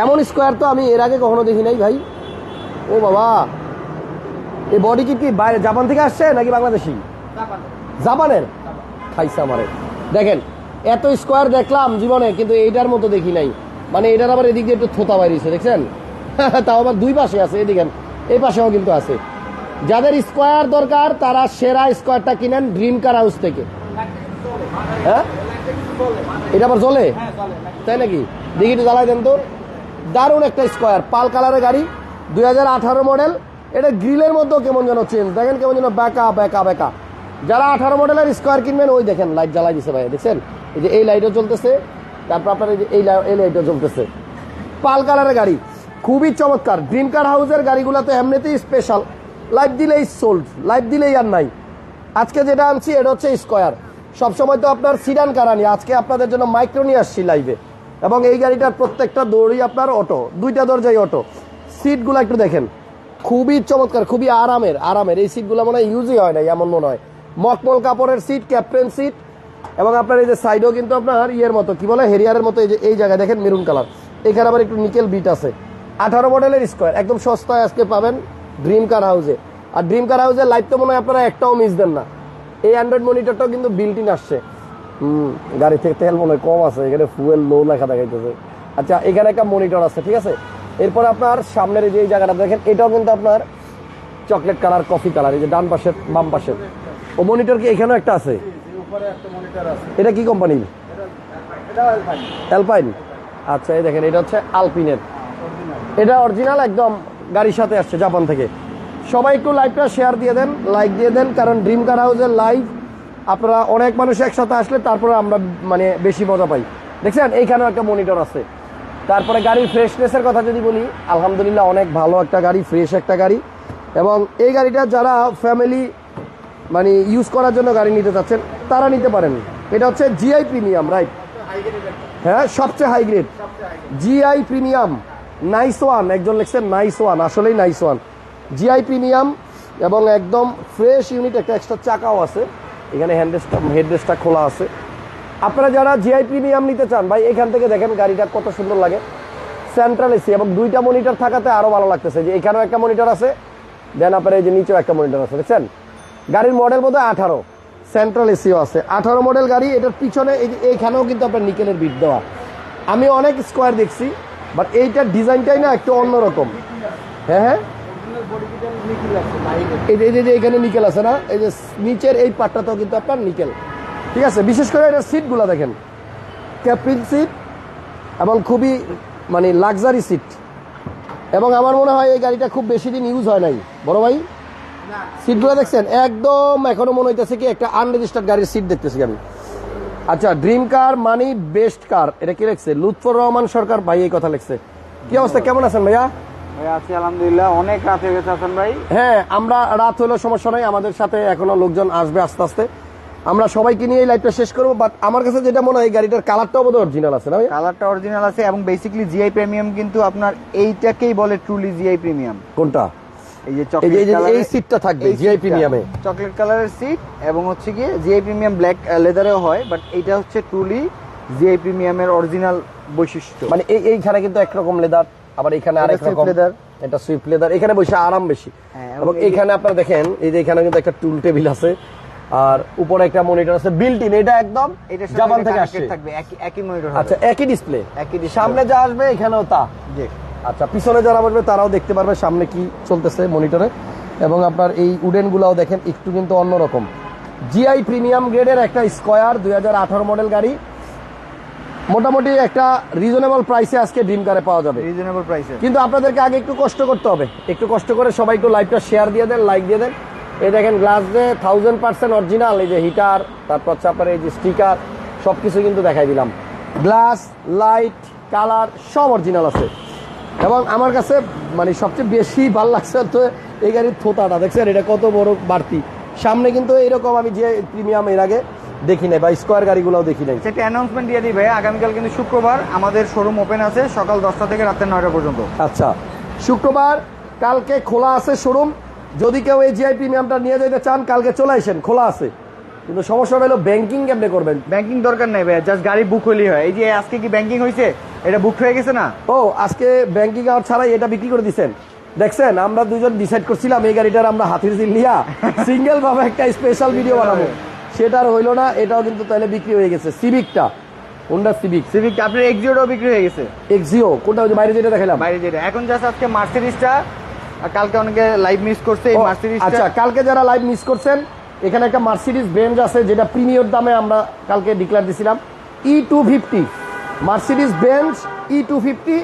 এমন স্কোয়ার তো আমি এর আগে কখনো দেখি নাই ভাই। ও বাবা। এই বডি কিট কি বাইরে জাপান থেকে আসছে নাকি বাংলাদেশি? জাপানের? খাইছে আমারে। দেখেন এত স্কোয়ার দেখলাম জীবনে কিন্তু এইটার মতো দেখি নাই। মানে এটার আবার এদিক দিয়ে একটু থোতা বাইরেছে দেখছেন? তাও আবার দুই পাশে আছে এদিকে। এই পাশেও কিন্তু আছে। যাদের স্কোয়ার দরকার তারা সেরা স্কোয়ারটা কিনেন ড্রিম কার হাউস থেকে। হ্যাঁ? এটা আবার জ্বলে তাই নাকি? দেখি একটু জ্বালাই দেন তো। দারুণ একটা স্কোয়ার, পাল কালারের গাড়ি দু হাজার আঠারো মডেল। এটা গ্রিলের মধ্যেও কেমন যেন চেঞ্জ, দেখেন কেমন যেন বেকা বেকা বেকা। যারা আঠারো মডেলের স্কোয়ার কিনবেন, ওই দেখেন, লাইট জ্বালাই দিছে ভাই দেখছেন? এই যে এই লাইটও চলতেছে তারপর আপনার এই যে এই লাই- এই লাইটও চলতেছে পাল কালারের গাড়ি, খুবই চমৎকার। ড্রিম কার হাউসের গাড়িগুলোতে এমনিতেই স্পেশাল লাইট দিলেই সোল্ড লাইট দিলেই আর নাই। আজকে যেটা আনছি, এটা হচ্ছে স্কোয়ার। সবসময় তো আপনার সিডান কার আনি, আজকে আপনাদের জন্য মাইক্রো নিয়ে আসছি লাইভে এবং এই গাড়িটার প্রত্যেকটা দৌড়ই আপনার অটো, দুইটা দরজাই অটো। সিটগুলো একটু দেখেন। খুবই চমৎকার, খুবই আরামের আরামের। এই সিটগুলো মনে হয় ইউজই হয় না এমন মনে হয়। মকমল কাপড়ের সিট, ক্যাপ্টেন সিট, এবং আপনার এই যে সাইডও কিন্তু আপনার ইয়ের মতো, কি বলে হেরিয়ারের মতো এই যে, এই জায়গায় দেখেন মেরুন কালার এখানে আবার একটু নিকেল বিট আছে। আঠারো মডেলের স্কোয়ার একদম সস্তায় আজকে পাবেন ড্রিম কার হাউসে আর ড্রিম কার হাউসের লাইট তো মনে হয় আপনারা একটাও মিস দেন না। এই অ্যান্ড্রয়েড মনিটরটাও কিন্তু বিল্ট ইন আসছে। হুম, গাড়ি থেকে তেল মনে কম আছে, এখানে ফুয়েল লো লেখা দেখাইতেছে। আচ্ছা এখানে একটা মনিটর আছে, ঠিক আছে? এরপর আপনার সামনের যে জায়গাটা দেখেন, এটাও কিন্তু আপনার চকলেট কালার কফি কালার এই যে ডান পাশের, বাম পাশের। ও মনিটর কি এখানেও একটা আছে? এটা কি কোম্পানির অ্যালপাইন আচ্ছা এই দেখেন, এটা হচ্ছে আলপিনের এটা অরিজিনাল একদম গাড়ির সাথে আসছে জাপান থেকে। সবাই একটু লাইভটা শেয়ার দিয়ে দেন লাইক দিয়ে দেন, কারণ ড্রিম কার হাউসের লাইভ আপনারা অনেক মানুষ একসাথে আসলে তারপরে আমরা মানে বেশি মজা পাই। দেখছেন? এইখানেও একটা মনিটর আছে। তারপরে গাড়ির ফ্রেশনেসের কথা যদি বলি, আলহামদুলিল্লাহ অনেক ভালো একটা গাড়ি ফ্রেশ একটা গাড়ি। এবং এই গাড়িটা যারা ফ্যামিলি মানে ইউজ করার জন্য গাড়ি নিতে চাচ্ছেন, তারা নিতে পারেন। এটা হচ্ছে জিআই প্রিমিয়াম রাইট হ্যাঁ সবচেয়ে high grade GI premium nice one একজন লিখছেন নাইস ওয়ান আসলেই নাইস ওয়ান জিআই প্রিমিয়াম এবং একদম ফ্রেশ ইউনিট একটা এক্সট্রা চাকাও আছে। এখানে হ্যান্ডেসটা হেডরেস্টটা খোলা আছে। আপনারা যারা জিআই প্রিমিয়াম নিতে চান, ভাই, এখান থেকে দেখেন গাড়িটা কত সুন্দর লাগে। সেন্ট্রাল এসি এবং দুইটা মনিটর থাকাতে আরও ভালো লাগতেছে। যে এখানেও একটা মনিটর আছে দেন আপনার এই যে নিচেও একটা মনিটর আছে, দেখছেন? গাড়ির মডেল বোধ হয় আঠারো। সেন্ট্রাল এসিও আছে। আঠারো মডেল গাড়ি, এটার পিছনে এইখানেও কিন্তু আপনার নিকেলের বিট দেওয়া। আমি অনেক স্কোয়ার দেখছি বাট এইটার ডিজাইনটাই না একটু অন্যরকম। হ্যাঁ হ্যাঁ বডি কিটের নিকিল আছে বাইরে এই যে- এখানে নিকেল আছে না? এই যে নিচের এই পাটটাতেও কিন্তু আপনার নিকেল। ঠিক আছে? বিশেষ করে এটার সিটগুলো দেখেন। ক্যাপ্রিন সিট এবং খুবই মানে লাক্সারি সিট। এবং আমার মনে হয় এই গাড়িটা খুব বেশি দিন ইউজ হয় নাই। বড় ভাই? সিটগুলো দেখছেন? একদম এখনও মনে হইতেছে কি একটা আনরেজিস্টার্ড গাড়ির সিট দেখতেছি আমি। আচ্ছা ড্রিম কার মানি বেস্ট কার এটা কি লিখছে? লুৎফর রহমান সরকার ভাই এই কথা লিখছে। কি অবস্থা? কেমন আছেন ভাইয়া? ভাই আছি আলহামদুলিল্লাহ। অনেক রাত হয়ে গেছে হাসান ভাই। হ্যাঁ আমরা রাত হলেও সমস্যা নাই। আমাদের সাথে এখনও লোকজন আসবে আস্তে আস্তে। আমরা সবাইকে নিয়ে লাইভটা শেষ করব বাট আমার কাছে যেটা মনে হয় গাড়িটার কালারটাও বোধ অরিজিনাল আছে না কালারটা অরিজিনাল আছে এবং বেসিক্যালি জিআই প্রিমিয়াম কিন্তু আপনার এইটাকেই বলে ট্রুলি জিআই প্রিমিয়াম কোনটা? এই যে এই যে- এই চকলেট যে এই সিটটা থাকবে জিআই প্রিমিয়ামে চকলেট কালারের সিট এবং হচ্ছে গিয়ে জিআই প্রিমিয়াম ব্ল্যাক লেদারেও হয় বাট এইটা হচ্ছে ট্রুলি জিআই প্রিমিয়ামের অরিজিনাল বৈশিষ্ট্য। মানে এই এইখানে কিন্তু একরকম লেদার আবার এখানে আরেক রকম এটা সুইফট লেদার এখানে বসে আরাম বেশি। হ্যাঁ, এবং এখানে আপনারা দেখেন এই যে এখানে কিন্তু একটা টুল টেবিল আছে। আর উপরে একটা মনিটর আছে বিল্ট ইন এটা একদম জাপান থেকে আসছে। থাকবে। একই মনিটর আচ্ছা একই ডিসপ্লে সামনে যা আসবে এখানেও তা। আচ্ছা পিছনে যারা বসবে তারাও দেখতে পারবে সামনে কি চলতেছে মনিটরে এবং আপনার এই উডেন গুলাও দেখেন একটু কিন্তু অন্যরকম। জিআই প্রিমিয়াম গ্রেডের একটা স্কয়ার দুই হাজার আঠারো মডেল গাড়ি। মোটামুটি একটা রিজনেবল প্রাইসে আজকে ড্রিম কারে পাওয়া যাবে। রিজনেবল প্রাইসে কিন্তু আপনাদেরকে আগে একটু কষ্ট করতে হবে। একটু কষ্ট করে সবাই একটু লাইভটা শেয়ার দিয়ে দেন লাইক দিয়ে দেন। এই দেখেন গ্লাস যে থাউজেন্ড পার্সেন্ট অরিজিনাল এই যে হিটার তারপর হচ্ছে আপনার এই যে স্টিকার সব কিছু কিন্তু দেখাই দিলাম। গ্লাস লাইট কালার সব অরিজিনাল আছে। এবং আমার কাছে মানে সবচেয়ে বেশি ভালো লাগছে তো এই গাড়ির থোতাটা। দেখছেন এটা কত বড় বাড়তি। সামনে কিন্তু এরকম আমি যে প্রিমিয়াম এর আগে দেখি নাই বা স্কোয়ার গাড়িগুলোও দেখি নাই। সেটা অ্যানাউন্সমেন্ট দিয়ে দিই ভাই আগামীকাল কিন্তু শুক্রবার আমাদের শোরুম ওপেন আছে সকাল দশটা থেকে রাতের নয়টা পর্যন্ত। আচ্ছা শুক্রবার কালকে খোলা আছে শোরুম যদি কেউ এই জিআই প্রিমিয়ামটা নিয়ে যেতে চান কালকে চলে আসেন খোলা আছে। কিন্তু সমস্যা হলো ব্যাংকিং কেমনে করবেন? ব্যাংকিং দরকার নেই ভাই জাস্ট গাড়ি বুক হলেই হয়। এই যে আজকে কি ব্যাংকিং হয়েছে এটা বুক হয়ে গেছে না? ও আজকে ব্যাংকিং আওয়ার ছাড়াই এটা বিক্রি করে দিচ্ছেন দেখছেন আমরা দুজন ডিসাইড করছিলাম এই গাড়িটার আমরা হাতির জিল নিয়া সিঙ্গেল ভাবে একটা স্পেশাল ভিডিও বানাবো। সেটা আর হইল না এটাও কিন্তু তাহলে বিক্রি হয়ে গেছে। সিভিকটা হোন্ডা সিভিক সিভিক আপনার এক্সিওটাও বিক্রি হয়ে গেছে। এক্সিও কোনটা ওই বাইরে যেটা দেখালাম? বাইরে যেটা। এখন জাস্ট আজকে মার্সিডিসটা কালকে অনেকে লাইভ মিস করছে এই ও, মার্সিডিসটা আচ্ছা কালকে যারা লাইভ মিস করছেন এখানে একটা মার্সিডিজ বেঞ্জ আছে যেটা প্রিমিয়র দামে আমরা কালকে ডিক্লেয়ার দিছিলাম। E two fifty Mercedes Benz E two fifty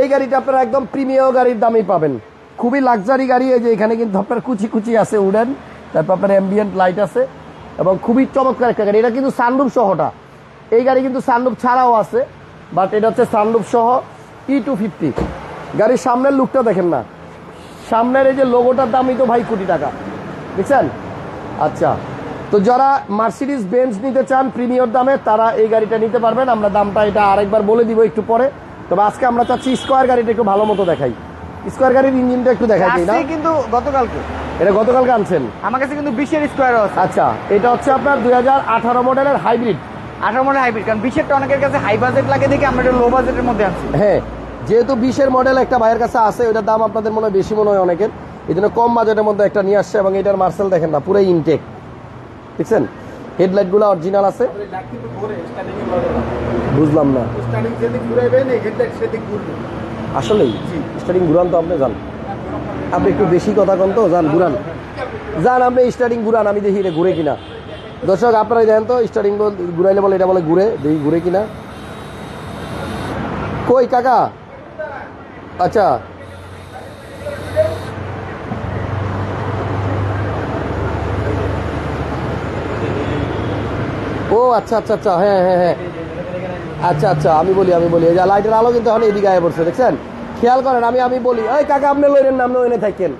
এই গাড়িটা আপনারা একদম প্রিমিয়র গাড়ির দামেই পাবেন। খুবই লাক্সারি গাড়ি এই যে এখানে কিন্তু আপনার কুচি কুচি আছে উডেন তারপর আপনার অ্যাম্বিয়েন্ট লাইট আছে। এবং খুবই চমৎকার একটা গাড়ি। এটা কিন্তু সানরুফ সহটা। এই গাড়ি কিন্তু সানরুফ ছাড়াও আছে বাট এটা হচ্ছে সানরুফ সহ ই টু ফিফটি গাড়ির সামনের লুকটা দেখেন না। সামনের এই যে লোগোটার দামই তো ভাই কোটি টাকা। বুঝছেন আচ্ছা। তো যারা মার্সিডিজ বেঞ্চ নিতে চান প্রিমিয়র দামে, তারা এই গাড়িটা নিতে পারবেন। আমরা দামটা এটা আরেকবার বলে দিব একটু পরে। তবে আজকে আমরা চাচ্ছি স্কোয়ার গাড়িটা একটু ভালো মতো দেখাই। স্কোয়ার গাড়ির ইঞ্জিনটা একটু দেখাই না? কিন্তু গতকালকে। এটা গতকালকে আনছেন? আমার কাছে কিন্তু বিশের স্কোয়ারও আছে। আচ্ছা এটা হচ্ছে আপনার দুই মডেলের হাইব্রিড আঠারো মডেল হাইব্রিড কারণ বিশেরটা অনেকের কাছে হাই বাজেট লাগে দেখে আমরা লো বাজেটের মধ্যে আনছি। হ্যাঁ যেহেতু বিশের মডেল একটা ভাইয়ের কাছে আছে ওইটার দাম আপনাদের মনে হয় বেশি মনে হয় অনেকের। এই জন্য কম বাজেটের মধ্যে একটা নিয়ে আসছে এবং এটার মার্সেল দেখেন না পুরো ইনটেক দেখছেন? হেডলাইটগুলো অরিজিনাল আছে। বুঝলাম না। আসলেই স্টার্টিং ঘুরান তো আপনি যান। আপনি একটু বেশি কথা কন তো যান ঘুরান যান আপনি স্টার্টিং ঘুরান আমি দেখি এটা ঘুরে কিনা। দর্শক, আপনারাই দেন তো স্টার্টিং ঘুরাইলে বলে এটা বলে ঘুরে, দেখি ঘুরে কিনা। কই কাকা? আচ্ছা। ও আচ্ছা আচ্ছা আচ্ছা হ্যাঁ হ্যাঁ হ্যাঁ। আচ্ছা আচ্ছা আমি বলি আমি বলি। এই যে লাইটের আলো কিন্তু এখন এদিকে আয় পড়ছে, দেখছেন? খেয়াল করেন আমি আমি বলি ওই কাকা আপনি লইলেন আপনি ওইনে থাকেন।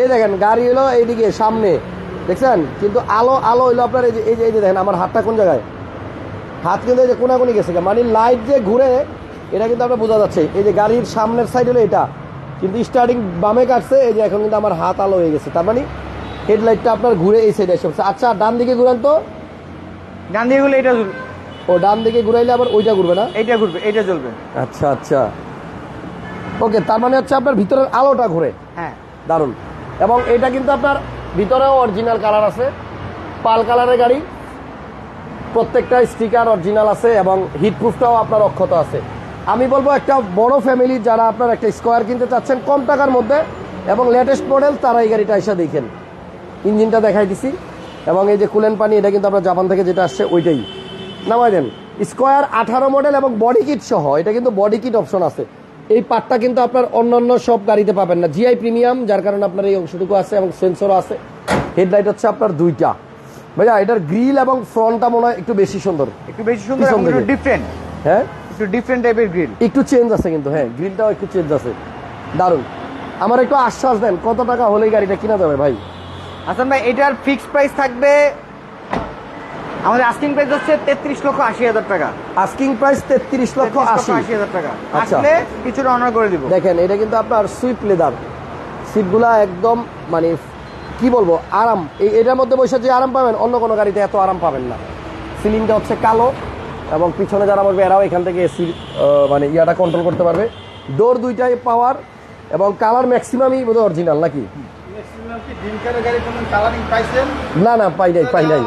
এই দেখেন গাড়ি হলো এইদিকে সামনে। দেখছেন? কিন্তু আলো আলো হইল আপনার এই যে এই যে এই যে দেখেন আমার হাতটা কোন জায়গায়? হাত কিন্তু এই যে কোনাকুনি গেছে মানে লাইট যে ঘুরে এটা কিন্তু আপনার বোঝা যাচ্ছে। এই যে গাড়ির সামনের সাইড হলো এটা। কিন্তু স্টার্টিং বামে কাটছে এই যে এখন কিন্তু আমার হাত আলো হয়ে গেছে। তার মানে হেডলাইটটা আপনার ঘুরে এই সাইডে এসে। আচ্ছা ডান দিকে ঘুরান তো। গান দিয়ে গেলে এটা ও ডান দিকে ঘুরাইলে আবার ওইটা ঘুরবে না? এইটা ঘুরবে এইটা চলবে আচ্ছা আচ্ছা। ওকে তার মানে হচ্ছে আপনার ভিতরের আলোটা ঘুরে। হ্যাঁ। দারুণ। এবং এটা কিন্তু আপনার ভিতরেও অরিজিনাল কালার আছে। পাল কালারের গাড়ি। প্রত্যেকটা স্টিকার অরিজিনাল আছে এবং হিটপ্রুফটাও আপনার অক্ষত আছে। আমি বলব একটা বড় ফ্যামিলি যারা আপনার একটা স্কোয়ার কিনতে চাচ্ছেন কম টাকার মধ্যে এবং লেটেস্ট মডেল তারা এই গাড়িটা এসে দেখেন। ইঞ্জিনটা দেখাই দিছি। এবং এই যে কুলেন পানি এটা কিন্তু আপনার জাপান থেকে যেটা আসছে ওইটাই। নামাই দেন। স্কোয়ার আঠারো মডেল এবং বডি কিট সহ এটা কিন্তু বডি কিট অপশন আছে। এই পার্টটা কিন্তু আপনার অন্যান্য সব গাড়িতে পাবেন না। জিআই প্রিমিয়াম যার কারণে আপনার এই অংশটুকু আছে এবং সেন্সরও আছে। হেডলাইট হচ্ছে আপনার দুইটা। ভাইয়া এটার গ্রিল এবং ফ্রন্টটা মনে হয় একটু বেশি সুন্দর। একটু বেশি সুন্দর একটু ডিফারেন্ট হ্যাঁ? একটু ডিফারেন্ট টাইপের গ্রিল একটু চেঞ্জ আছে কিন্তু হ্যাঁ গ্রিলটাও একটু চেঞ্জ আছে। দারুণ। আমার একটু আশ্বাস দেন কত টাকা হলে গাড়িটা কিনা যাবে ভাই? হাসান ভাই এটার ফিক্সড প্রাইস থাকবে আমাদের আস্কিং প্রাইস হচ্ছে তেত্রিশ লক্ষ আশি হাজার টাকা। আস্কিং প্রাইস তেত্রিশ লক্ষ আশি। হাজার টাকা। আচ্ছা। আসলে কিছুটা অনার করে দিব। দেখেন এটা কিন্তু আপনার সুইফট লেদার সিটগুলা একদম মানে কি বলব আরাম। এই এটার মধ্যে বসে যে আরাম পাবেন অন্য কোনো গাড়িতে এত আরাম পাবেন না। সিলিংটা হচ্ছে কালো এবং পিছনে যারা বসবে এরাও এখান থেকে এসি মানে ইয়াটা কন্ট্রোল করতে পারবে। ডোর দুইটাই পাওয়ার এবং কালার ম্যাক্সিমামই বোধহয় অরিজিনাল নাকি? না না পাই নাই পাই নাই।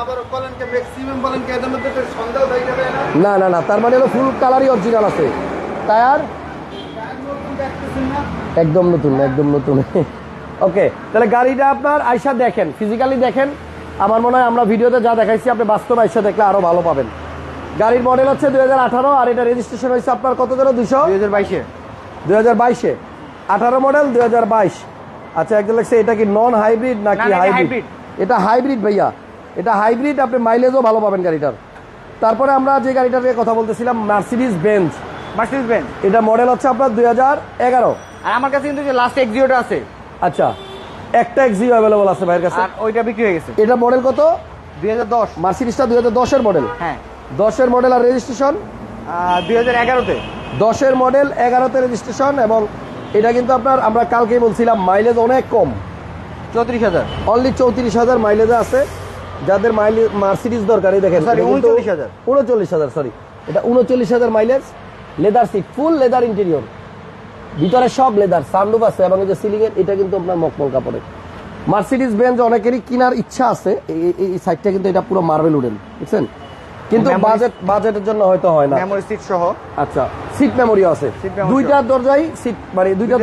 না? না না তার মানে হলো ফুল কালারই অরিজিনাল আছে। টায়ার একদম নতুন একদম নতুন। ওকে তাহলে গাড়িটা আপনার আইসা দেখেন ফিজিক্যালি দেখেন। আমার মনে হয় আমরা ভিডিওতে যা দেখাইছি আপনি বাস্তব আইসা দেখলে আরও ভালো পাবেন। গাড়ির মডেল হচ্ছে দুই হাজার আঠারো আর এটা রেজিস্ট্রেশন হয়েছে আপনার কত যেন দুশো দুই হাজার বাইশে। দুই হাজার বাইশে। আঠারো মডেল দুই হাজার বাইশ। আচ্ছা একজন লাগছে এটা কি নন হাইব্রিড নাকি হাইব্রিড এটা হাইব্রিড ভাইয়া। এটা হাইব্রিড আপনি মাইলেজও ভালো পাবেন গাড়িটার। তারপরে আমরা যে গাড়িটার নিয়ে কথা বলতেছিলাম মার্সিডিজ বেঞ্চ মার্সিডিজ বেঞ্চ এটা মডেল হচ্ছে আপনার দুই হাজার এগারো। আর আমার কাছে কিন্তু যে লাস্ট এক্সিওটা আছে। আচ্ছা একটা এক্সিও অ্যাভেলেবল আছে ভাইয়ের কাছে। আর ওইটা বিক্রি হয়ে গেছে। এটা মডেল কত? দুই হাজার দশ। মার্সিডিসটা দুই হাজার দশের মডেল হ্যাঁ। দশের মডেল আর রেজিস্ট্রেশন দুই হাজার এগারোতে। দশের মডেল এগারোতে রেজিস্ট্রেশন এবং এটা কিন্তু আপনার আমরা কালকেই বলছিলাম মাইলেজ অনেক কম। চৌত্রিশ হাজার। অনলি চৌত্রিশ হাজার মাইলেজে আছে। যাদের মাইলেজ মার্সিডিস দরকার এই দেখেন কিন্তু 39,000 উনচল্লিশ হাজার সরি এটা উনচল্লিশ হাজার mileage leather seat full leather interior ভিতরে সব লেদার সানরুফ আছে এবং যে সিলিং এর এটা কিন্তু আপনার মকমল কাপড়ের মার্সিডিজ বেঞ্জ অনেকেরই কেনার ইচ্ছা আছে এই সাইডটা কিন্তু এটা পুরো মার্বেল উডেন বুঝছেন? কিন্তু বাজেট বাজেটের জন্য হয়তো হয় না। মেমোরি সিট সহ। আচ্ছা। সিট মেমোরি আছে। দুইটা দরজাই সিট মানে দুইটা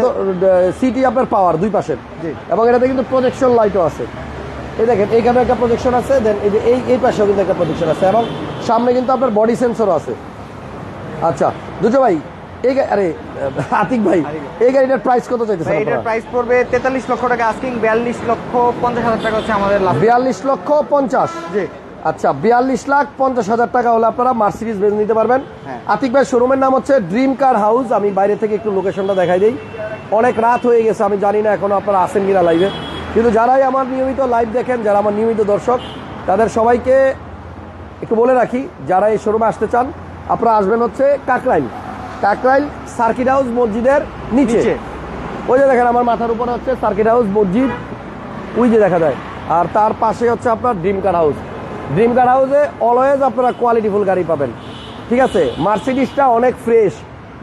সিটই আপনার পাওয়ার দুই পাশের এবং এটাতে কিন্তু প্রজেকশন লাইটও আছে। এই দেখেন এইখানে একটা প্রজেকশন আছে দেন এই যে এই এই পাশেও কিন্তু একটা প্রজেকশন আছে এবং সামনে কিন্তু আপনার বডি সেন্সরও আছে। আচ্ছা দুটো ভাই এই আরে আতিক ভাই এই গাড়িটার প্রাইস কত চাইতেছেন এটার প্রাইস পড়বে তেতাল্লিশ লক্ষ টাকা আস্কিং বিয়াল্লিশ লক্ষ পঞ্চাশ হাজার টাকা হচ্ছে আমাদের লাভ বিয়াল্লিশ লক্ষ পঞ্চাশ। জি। আচ্ছা বিয়াল্লিশ লাখ পঞ্চাশ হাজার টাকা হলে আপনারা মার্সিডিজ বেঞ্জ নিতে পারবেন। হ্যাঁ। আতিক ভাই শোরুমের নাম হচ্ছে ড্রিম কার হাউস। আমি বাইরে থেকে একটু লোকেশনটা দেখাই দিই। অনেক রাত হয়ে গেছে আমি জানি না এখনও আপনারা আসেন কিনা লাইভে কিন্তু যারাই আমার নিয়মিত লাইভ দেখেন যারা আমার নিয়মিত দর্শক তাদের সবাইকে একটু বলে রাখি যারা এই শোরুমে আসতে চান আপনারা আসবেন হচ্ছে কাকরাইল। কাকরাইল সার্কিট হাউস মসজিদের নিচে। নিচে। ওই যে দেখেন আমার মাথার উপরে হচ্ছে সার্কিট হাউস মসজিদ। ওই যে দেখা যায়। আর তার পাশে হচ্ছে আপনার dream car house. Dream car হাউসে অলওয়েজ আপনারা কোয়ালিটিফুল গাড়ি পাবেন। ঠিক আছে? মার্সিডিসটা অনেক ফ্রেশ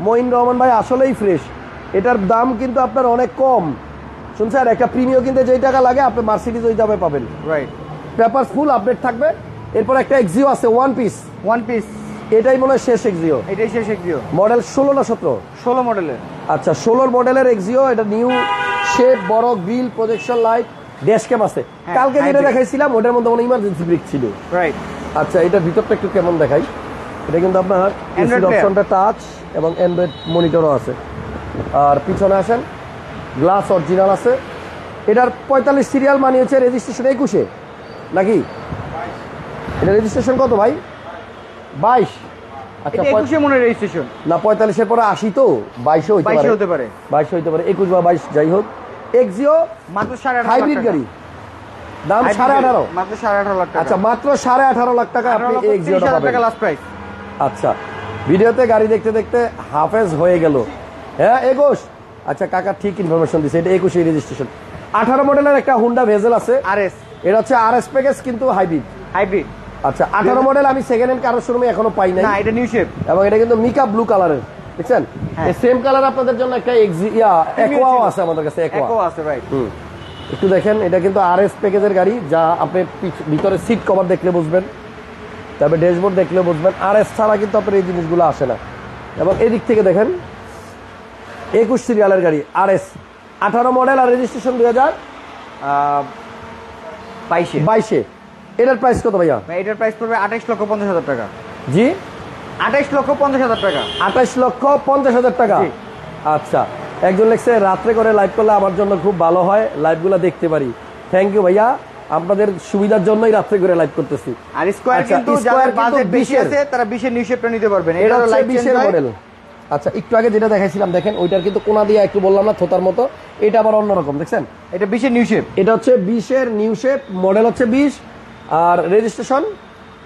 মঈন রহমান ভাই আসলেই ফ্রেশ এটার দাম কিন্তু আপনার অনেক কম। শুনছেন একটা প্রিমিয় কিনতে যেই টাকা লাগে আপনি মার্সিডিজ ওই দামে পাবেন। রাইট পেপার ফুল আপডেট থাকবে। এরপর একটা এক্সিও আছে ওয়ান পিস ওয়ান পিস এটাই মনে হয় শেষ এক্সিও এটাই শেষ এক্সিও মডেল ষোলো না সতেরো? ষোলো মডেলের আচ্ছা ষোলোর মডেলের এক্সিও এটা নিউ শেপ বড় grill projection light dash cam আছে। হ্যাঁ, কালকে যেটা দেখাইছিলাম ওটার মধ্যে কোনো ইমার্জেন্সি ব্রেক ছিল। রাইট আচ্ছা এটার ভিতরটা একটু কেমন দেখাই? এটা কিন্তু আপনার player। অপশনটা টাচ এবং অ্যান্ড্রয়েড মনিটরও আছে। আর পিছনে আসেন গ্লাস অরিজিনাল আছে। এটার পঁয়তাল্লিশ সিরিয়াল মানি হচ্ছে রেজিস্ট্রেশন একুশে। নাকি? এটা রেজিস্ট্রেশন কত ভাই? বাইশ। আচ্ছা এটা একুশে মনে রেজিস্ট্রেশন না পঁয়তাল্লিশের পরে আশি তো? বাইশে হতে পারে। বাইশ হইতে পারে। একুশ বা বাইশ যাই হোক। এক্সিও মাত্র সাড়ে হাইব্রিড গাড়ি। দাম সাড়ে আঠারো। মাত্র সাড়ে আঠারো লাখ আচ্ছা মাত্র সাড়ে আঠারো লাখ টাকা আপনি এক্সিওটা পাবেন। টাকা লাস্ট প্রাইস আচ্ছা ভিডিওতে গাড়ি দেখতে দেখতে হাফেজ হয়ে গেল। হ্যাঁ একুশ। আচ্ছা কাকা ঠিক ইনফরমেশন দিছে এটা একুশে রেজিস্ট্রেশন আঠারো মডেলের একটা হুন্ডা ভেজেল আছে। আর এস এটা হচ্ছে আর এস প্যাকেজ কিন্তু হাইব্রিড হাইব্রিড আচ্ছা আঠারো মডেল আমি সেকেন্ড হ্যান্ড কারোর শোরুমে এখনও পাই নাই। না এটা নিউ শেপ এবং এটা কিন্তু মিকা ব্লু কালারের দেখছেন হ্যাঁ। সেম কালার আপনাদের জন্য একটা ইয়া একোয়াও আছে আমাদের কাছে একো একোয়া আছে রাইট হুম। একটু দেখেন এটা কিন্তু আর এস প্যাকেজের গাড়ি যা আপনি ভিতরে সিট কভার দেখলে বুঝবেন তারপরে ড্যাশবোর্ড দেখলে বুঝবেন। আর এস ছাড়া কিন্তু আপনার এই জিনিসগুলো আসে না। এবং এদিক থেকে দেখেন একুশ সিরিয়ালের গাড়ি আর এস আঠারো মডেল আর রেজিস্ট্রেশন দুই হাজার বাইশে। বাইশে। এটার প্রাইস কত ভাইয়া? এটার প্রাইস পড়বে আঠাইশ লক্ষ পঞ্চাশ হাজার টাকা। জি? আঠাইশ লক্ষ পঞ্চাশ হাজার টাকা। আঠাশ লক্ষ পঞ্চাশ হাজার টাকা? আচ্ছা একজন লেখছে রাত্রে করে লাইভ করলে আমার জন্য খুব ভালো হয় লাইভগুলো দেখতে পারি। থ্যাংক ইউ ভাইয়া আপনাদের সুবিধার জন্যই রাত্রে করে লাইভ করতেছি। আর স্কোয়ার আচ্ছা, কিন্তু যাদের বাজেট বেশি আছে তারা বিশের নিউ শেপটা নিতে পারবেন। এটা হলো light বিশের মডেল আচ্ছা একটু আগে যেটা দেখাইছিলাম দেখেন ওইটার কিন্তু কোনা দিয়ে একটু বললাম না থোতার মতো। এটা আবার অন্যরকম দেখছেন? এটা বিশের নিউ শেপ এটা হচ্ছে বিশের নিউ শেপ মডেল হচ্ছে বিশ আর রেজিস্ট্রেশন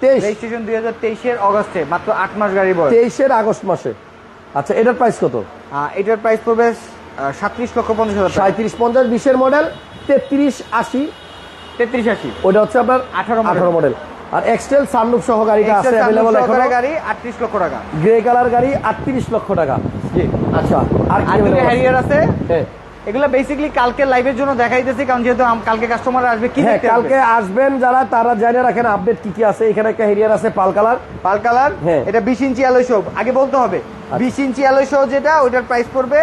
রেজিস্ট্রেশন দুই হাজার তেইশের অগস্টে মাত্র আট মাস গাড়ি বয়স। তেইশের আগস্ট মাসে। আচ্ছা এটার প্রাইস কত? এটার প্রাইস পড়বে সাতত্রিশ লক্ষ পঞ্চাশ হাজার সাঁত্রিশ পঞ্চাশ বিশের মডেল তেত্রিশ আশি। তেত্রিশ আশি। ওটা হচ্ছে আপনার 18 model। আঠারো মডেল আর এক্সটেল সানরুফ সহ গাড়িটা আছে অ্যাভেলেবল এখন। গাড়ি আটত্রিশ লক্ষ টাকা। গ্রে কালার গাড়ি আটত্রিশ লক্ষ টাকা। জি। আচ্ছা আর কি? হ্যারিয়ার আছে? হ্যাঁ। এগুলো বেসিক্যালি কালকে লাইভের জন্য দেখাইতেছি কারণ যেহেতু কালকে কাস্টমার আসবে কি হ্যাঁ কালকে আসবেন যারা তারা জানে রাখেন আপডেট কি কি আছে। এখানে একটা হেরিয়ার আছে পাল কালার। পাল কালার? হ্যাঁ। এটা বিশ ইঞ্চি অ্যালোয় শো আগে বলতে হবে বিশ ইঞ্চি অ্যালোয় শো যেটা ওইটার প্রাইস পড়বে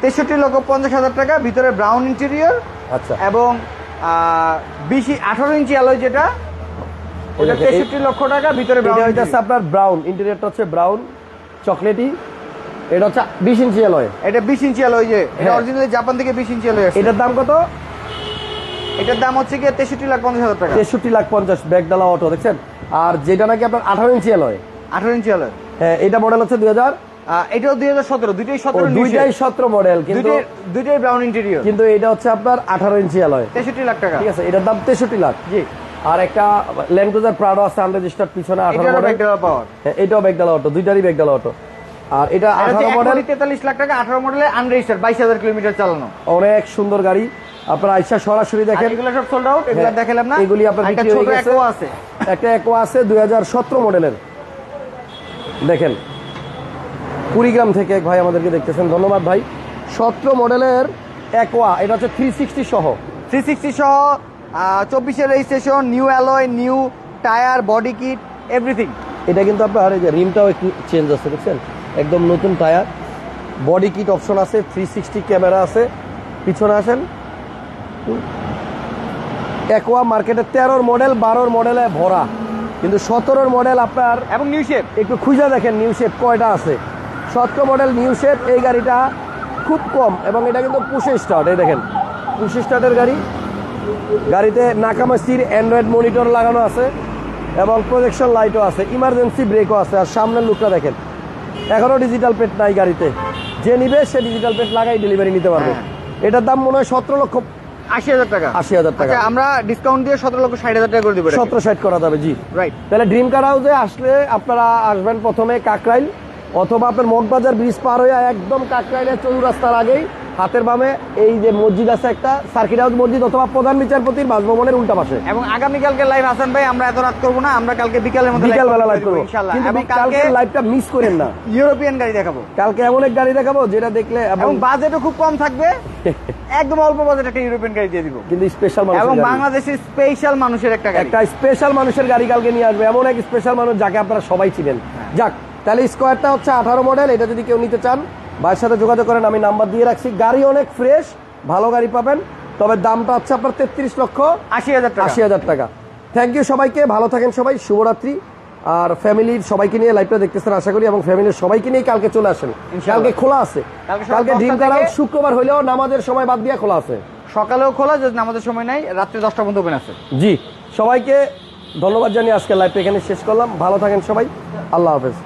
তেষট্টি লক্ষ পঞ্চাশ হাজার টাকা ভিতরে ব্রাউন ইন্টেরিয়র আচ্ছা। এবং বিশ আঠারো ইঞ্চি অ্যালোয় যেটা ওটা দেখেন, এই- তেষট্টি লক্ষ টাকা ভিতরে এটা ব্রাউন আপনার ব্রাউন ইন্টেরিয়রটা হচ্ছে ব্রাউন চকলেটি এটা হচ্ছে বিশ ইঞ্চি অ্যালয় এটা বিশ ইঞ্চি অ্যালোয় যে এটা হ্যাঁ। অরিজিনালি জাপান থেকে বিশ ইঞ্চি অ্যালোয় এটার দাম কত? এটার দাম হচ্ছে গিয়ে তেষট্টি লাখ পঞ্চাশ হাজার টাকা। তেষট্টি লাখ পঞ্চাশ ব্যাগডালা অটো দেখছেন? আর যেটা নাকি আপনার আঠারো ইঞ্চি অ্যালয় আঠারো ইঞ্চি অ্যালোয় হ্যাঁ এটা মডেল হচ্ছে দুই হাজার। এটাও দুই হাজার সতেরো দুইটাই সতেরো দুইটাই সতেরো মডেল কিন্তু দুইটাই ব্রাউন ইন্টেরিয়র কিন্তু এটা হচ্ছে আপনার আঠারো ইঞ্চি অ্যালয় তেষট্টি লাখ টাকা। ঠিক আছে এটার দাম তেষট্টি লাখ। জি। আর একটা ল্যান্ড ক্রুজার প্রাডো আছে আনরেজিস্টার্ড পিছনে আঠারো এটারও মডেল পাওয়ার হ্যাঁ, এটাও ব্যাগডালা অটো দুইটারই ব্যাগডালা অটো আর এটা আঠারো মডেল তেতাল্লিশ লাখ টাকা আঠারো মডেলে আনরেজিস্টার বাইশ হাজার কিলোমিটার চালানো। অনেক সুন্দর গাড়ি। আপনার আইসা সরাসরি দেখেন। এগুলো সব সোল্ড আউট এগুলো হ্যাঁ, দেখালাম না? এগুলি আপনার একটা ছোট আছে। একটা একো আছে দুই হাজার সতেরো মডেলের দেখেন। কুড়িগ্রাম থেকে এক ভাই আমাদেরকে দেখতেছেন। ধন্যবাদ ভাই। সতেরো মডেলের একোয়া এটা হচ্ছে থ্রি সিক্সটি সহ। থ্রি সিক্সটি সহ চব্বিশের registration new alloy new tyre body kit everything এটা কিন্তু আপনার এই যে রিমটাও একটু চেঞ্জ আছে একদম নতুন টায়ার। বডি কিট অপশন আছে থ্রি সিক্সটি ক্যামেরা আছে। পিছনে আসেন। একোয়া মার্কেটে তেরোর মডেল বারোর মডেলে ভরা। কিন্তু সতেরোর মডেল আপনার এবং নিউ শেপ একটু খুঁজে দেখেন নিউ শেপ কয়টা আছে। সতেরো মডেল নিউ শেপ এই গাড়িটা খুব কম এবং এটা কিন্তু পুষে স্টার্ট এই দেখেন। পুষে স্টার্টের গাড়ি। গাড়িতে নাকামাসির অ্যান্ড্রয়েড মনিটর লাগানো আছে এবং প্রজেকশন লাইটও আছে ইমার্জেন্সি ব্রেকও আছে। আর সামনের লুকটা দেখেন। এখনও ডিজিটাল পেট নাই গাড়িতে। যে নিবে সে ডিজিটাল পেট লাগাই ডেলিভারি নিতে পারবে। হ্যাঁ। এটার দাম মনে হয় সতেরো লক্ষ আশি হাজার টাকা। আশি হাজার টাকা। আচ্ছা আমরা ডিসকাউন্ট দিয়ে সতেরো লক্ষ ষাট হাজার টাকা করে দিব সতেরো ষাট করা যাবে জি। রাইট তাহলে ড্রিম কার হাউসে আসলে আপনারা আসবেন প্রথমে কাকরাইল। অথবা আপনার মগবাজার ব্রিজ পার হয়ে একদম কাকরাইলের চৌরাস্তার আগেই হাতের বামে এই যে মসজিদ আছে একটা সার্কিট হাউস মসজিদ অথবা প্রধান বিচারপতির বাসভবনের উল্টা পাশে। এবং আগামীকালকে লাইভ হাসান ভাই আমরা এত রাত করব না আমরা কালকে বিকালের মধ্যে বিকাল বেলা লাইভ করব কিন্তু কালকে লাইভটা মিস করেন না। ইউরোপিয়ান গাড়ি দেখাবো। কালকে এমন এক গাড়ি দেখাবো যেটা দেখলে এবং এবং বাজেটও খুব কম থাকবে। একদম অল্প বাজেট একটা ইউরোপিয়ান গাড়ি দিয়ে দিব। কিন্তু স্পেশাল মানুষ এবং বাংলাদেশের স্পেশাল মানুষের একটা একটা স্পেশাল মানুষের গাড়ি কালকে নিয়ে আসবে। এমন এক স্পেশাল মানুষ যাকে আপনারা সবাই ছিলেন যাক তাহলে স্কোয়ারটা হচ্ছে আঠারো মডেল এটা যদি কেউ নিতে চান ভাইয়ের সাথে যোগাযোগ করেন আমি নাম্বার দিয়ে রাখছি। গাড়ি অনেক ফ্রেশ ভালো গাড়ি পাবেন তবে দামটা হচ্ছে আপনার তেত্রিশ লক্ষ আশি হাজার আশি হাজার টাকা। থ্যাংক ইউ সবাইকে ভালো থাকেন সবাই শুভরাত্রি। আর ফ্যামিলির সবাইকে নিয়ে লাইভটা দেখতেছেন আশা করি এবং ফ্যামিলির সবাইকে নিয়ে কালকে চলে আসেন। কালকে খোলা আছে। কালকে ড্রিম দশটা শুক্রবার হইলেও নামাজের সময় বাদ দিয়ে খোলা আছে। সকালেও খোলা যদি আমাদের সময় নাই রাত্রে দশটা পর্যন্ত ওপেন আছে। জি সবাইকে ধন্যবাদ জানিয়ে আজকে লাইভটা এখানে শেষ করলাম। ভালো থাকেন সবাই আল্লাহ হাফেজ।